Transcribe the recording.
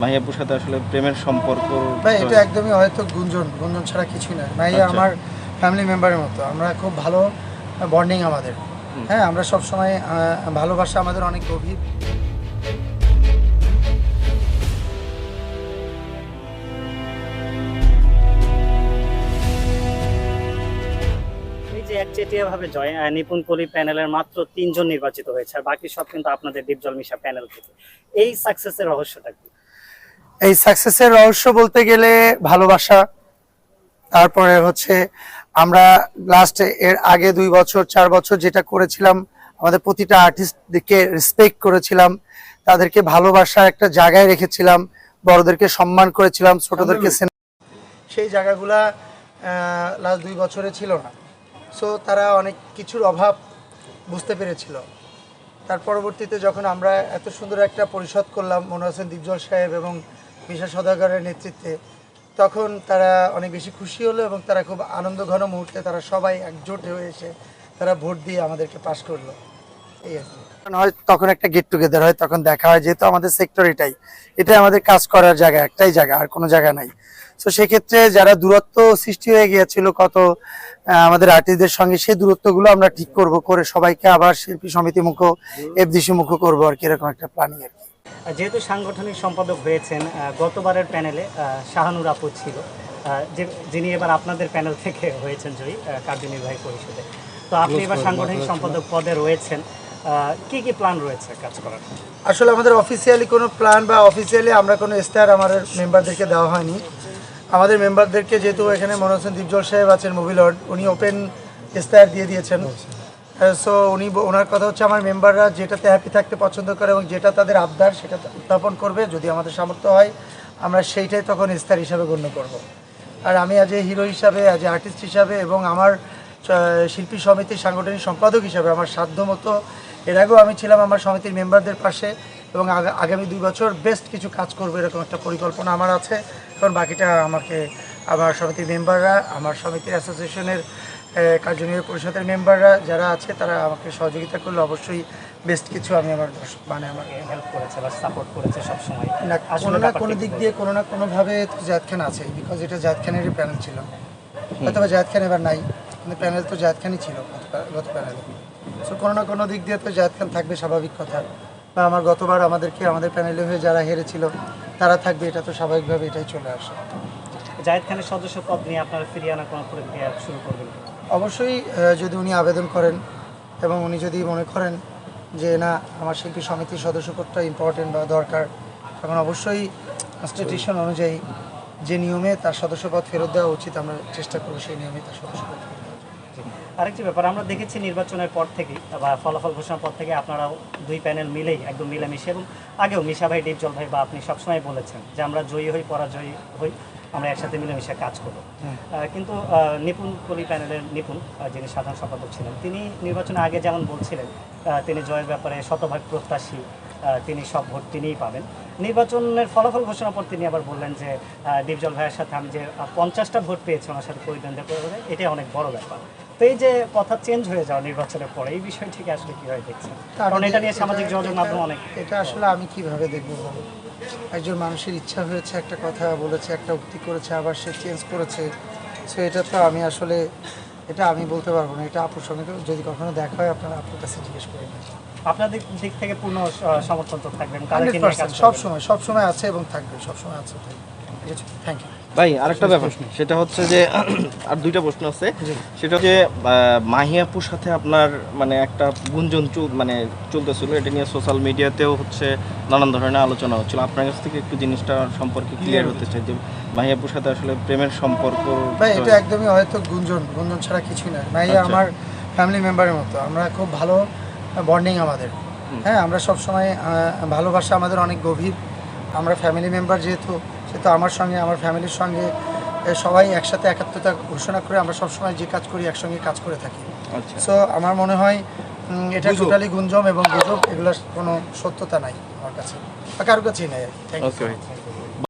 মাহিয়াপুর সাথে আসলে প্রেমের সম্পর্ক ভাই এটা একদমই হয়তো গুঞ্জন গুঞ্জন ছাড়া কিছুই নয় মাইয়া আচ্ছা। আমার ফ্যামিলি মেম্বারের মতো। আমরা খুব ভালো বন্ডিং আমাদের। হ্যাঁ আমরা সব সময় ভালোবাসা আমাদের অনেক গভীর। এই যে একচেটিয়া ভাবে জয় নিপুণ কলি প্যানেলের মাত্র তিনজন নির্বাচিত হয়েছে আর বাকি সব কিন্তু আপনাদের ডিপজল মিশা প্যানেল থেকে। এই সাকসেসের রহস্যটা কি? এই সাকসেসের রহস্য বলতে গেলে ভালোবাসা তারপরে হচ্ছে আমরা লাস্ট এর আগে দুই বছর চার বছর যেটা করেছিলাম আমাদের প্রতিটা আর্টিস্টদেরকে রেসপেক্ট করেছিলাম তাদেরকে ভালোবাসা একটা জায়গায় রেখেছিলাম বড়দেরকে সম্মান করেছিলাম ছোটদেরকে সেই জায়গাগুলা লাস্ট দুই বছরে ছিল না। সো তারা অনেক কিছুর অভাব বুঝতে পেরেছিল। তার পরবর্তীতে যখন আমরা এত সুন্দর একটা পরিষদ করলাম মনোয়ার হোসেন দীপজল সাহেব এবং মিশা সদাগরের নেতৃত্বে তখন তারা অনেক বেশি খুশি হলো এবং তারা খুব আনন্দ ঘন মুহূর্তে তারা সবাই একজোট হয়ে এসে তারা ভোট দিয়ে আমাদেরকে পাশ করল। এই আর কি। হয় তখন একটা গেট টুগেদার হয় তখন দেখা হয় যেহেতু আমাদের সেক্টর এটাই এটাই আমাদের কাজ করার জায়গা একটাই জায়গা আর কোনো জায়গা নাই। তো সেক্ষেত্রে যারা দূরত্ব সৃষ্টি হয়ে গিয়েছিল কত আমাদের আর্টিস্টদের সঙ্গে সেই দূরত্বগুলো আমরা ঠিক করব করে সবাইকে আবার শিল্পী সমিতি মুখ এফডিসি মুখ করব আর কি এরকম একটা প্ল্যানিং আর কি। যেহেতু সাংগঠনিক সম্পাদক হয়েছেন গতবারের প্যানেলে শাহানুর আপু ছিল যে- যিনি এবার আপনাদের প্যানেল থেকে হয়েছেন জয়ী কার্যনির্বাহী পরিষদে। তো আপনি এবার সাংগঠনিক সম্পাদক পদে রয়েছেন কি কি প্ল্যান রয়েছে কাজ করার? আসলে আমাদের অফিসিয়ালি কোনো প্ল্যান বা অফিসিয়ালি আমরা কোনো স্টার আমাদের মেম্বারদেরকে দেওয়া হয়নি। আমাদের মেম্বারদেরকে যেহেতু এখানে মনে হচ্ছেন দীপজল সাহেব আছেন মুভি লর্ড উনি ওপেন স্টার দিয়ে দিয়েছেন। সো উনি ওনার কথা হচ্ছে আমার মেম্বাররা যেটাতে হ্যাপি থাকতে পছন্দ করে এবং যেটা তাদের আবদার সেটা উত্থাপন করবে যদি আমাদের সামর্থ্য হয়, আমরা সেইটাই তখন স্টার হিসাবে গণ্য করব। আর আমি আজ হিরো হিসাবে আজ আর্টিস্ট হিসাবে এবং আমার শিল্পী সমিতির সাংগঠনিক সম্পাদক হিসাবে আমার সাধ্য মতো, এর আগেও আমি ছিলাম আমার সমিতির মেম্বারদের পাশে এবং আগামী দুই বছর বেস্ট কিছু কাজ করব এরকম একটা পরিকল্পনা আমার আছে। এখন বাকিটা আমাকে, আমার সমিতির মেম্বাররা আমার সমিতির অ্যাসোসিয়েশনের কার্যনির্বাহী পরিষদের মেম্বাররা যারা আছে তারা আমাকে সহযোগিতা করলে অবশ্যই বেস্ট কিছু আমি আমার মানে আমার হেল্প করেছে বা সাপোর্ট করেছে সবসময়। না কোনো না কোনো দিক দিয়ে কোনো না কোনোভাবে তো জায়দ খান আছে বিকজ এটা জায়দ খানেরই প্যানেল ছিল। হয়তো বা জায়দ খান এবার নাই কিন্তু প্যানেল তো জায়দ খানই ছিল গত প্যা- প্যানেলে সো কোনো না কোনো দিক দিয়ে তো জায়দ খান থাকবে স্বাভাবিক কথা। বা আমার গতবার আমাদেরকে আমাদের প্যানেলে হয়ে যারা হেরেছিল তারা থাকবে এটা তো স্বাভাবিকভাবে এটাই চলে আসে। জায়েদ খানের সদস্য পদ নিয়ে আপনারা ফিরিয়ে আনার কোনো প্রক্রিয়া শুরু করবেন অবশ্যই যদি উনি আবেদন করেন এবং উনি যদি মনে করেন যে না আমার শিল্পী সমিতির সদস্যপদটা ইম্পর্টেন্ট বা দরকার তখন অবশ্যই কনস্টিটিউশন অনুযায়ী যে নিয়মে তার সদস্যপদ ফেরত দেওয়া উচিত আমরা চেষ্টা করব সেই নিয়মে তার সদস্যপদ। আরেকটি ব্যাপার আমরা দেখেছি নির্বাচনের পর থেকে বা ফলাফল ঘোষণার পর থেকে আপনারাও দুই প্যানেল মিলেই একদম মিলেমিশে এবং আগেও মিশা ভাই ডিপজল ভাই বা আপনি সবসময় বলেছেন যে আমরা জয়ী হই পরাজয়ী হই আমরা একসাথে মিলেমিশে কাজ করব। কিন্তু নিপুণ কলি প্যানেলের নিপুণ যিনি সাধারণ সম্পাদক ছিলেন তিনি নির্বাচনের আগে যেমন বলছিলেন তিনি জয়ের ব্যাপারে শতভাগ প্রত্যাশী তিনি সব ভোট তিনিই পাবেন। নির্বাচনের ফলাফল ঘোষণার পর তিনি আবার বললেন যে ডিপজল ভাইয়ের সাথে আমি যে পঞ্চাশটা ভোট পেয়েছি ওনার সাথে পরিদ্বন্দ্ব করে এটাই অনেক বড় ব্যাপার। এই যে কথা চেঞ্জ হয়ে যাওয়া নির্বাচনের পরে এই বিষয়টিকে আসলে কীভাবে দেখছেন? কারণ এটা নিয়ে সামাজিক যোগাযোগ মাধ্যম অনেক এটা আসলে আমি কীভাবে দেখব? একজন মানুষের ইচ্ছা হয়েছে একটা কথা বলেছে একটা উক্তি করেছে আবার সে চেঞ্জ করেছে। সো এটা তো আমি আসলে এটা আমি বলতে পারব না। এটা আপুর সঙ্গে যদি কখনো দেখা হয় আপনারা আপুর কাছে জিজ্ঞেস করে নেবেন আপনাদের দিক থেকে পূর্ণ সমর্থন তো থাকবেন। সব সময় সব সময় আছে এবং থাকবে সব সময় আছে থাকবে ঠিক আছে থ্যাংক ইউ ভাই আরেকটা ব্যাপার সেটা হচ্ছে যে আর দুইটা প্রশ্ন আছে। সেটা হচ্ছে মাহিয়াপুর সাথে আপনার মানে একটা গুঞ্জন চল- মানে চলতেছিল এটা নিয়ে সোশ্যাল মিডিয়াতেও হচ্ছে নানান ধরনের আলোচনা হচ্ছিল। আপনার কাছ থেকে একটু জিনিসটা সম্পর্কে ক্লিয়ার হতে চাই যে মাহিয়াপুর সাথে আসলে প্রেমের সম্পর্ক ভাই এটা একদমই হয়তো গুঞ্জন গুঞ্জন ছাড়া কিছুই নয় মাইয়া আচ্ছা। আমার ফ্যামিলি মেম্বারের মতো। আমরা খুব ভালো বন্ডিং আমাদের। হ্যাঁ আমরা সব সময় ভালোবাসা আমাদের অনেক গভীর। আমরা ফ্যামিলি মেম্বার যেহেতু সেহেতু আমার সঙ্গে আমার ফ্যামিলির সঙ্গে সবাই একসাথে একাত্মতা ঘোষণা করে আমরা সবসময় যে কাজ করি একসঙ্গে কাজ করে থাকি। আচ্ছা। সো আমার মনে হয় এটা টোটালি গুঞ্জম এবং গুজব এগুলোর কোনো সত্যতা নাই আমার কাছে। কারোর কাছেই নেই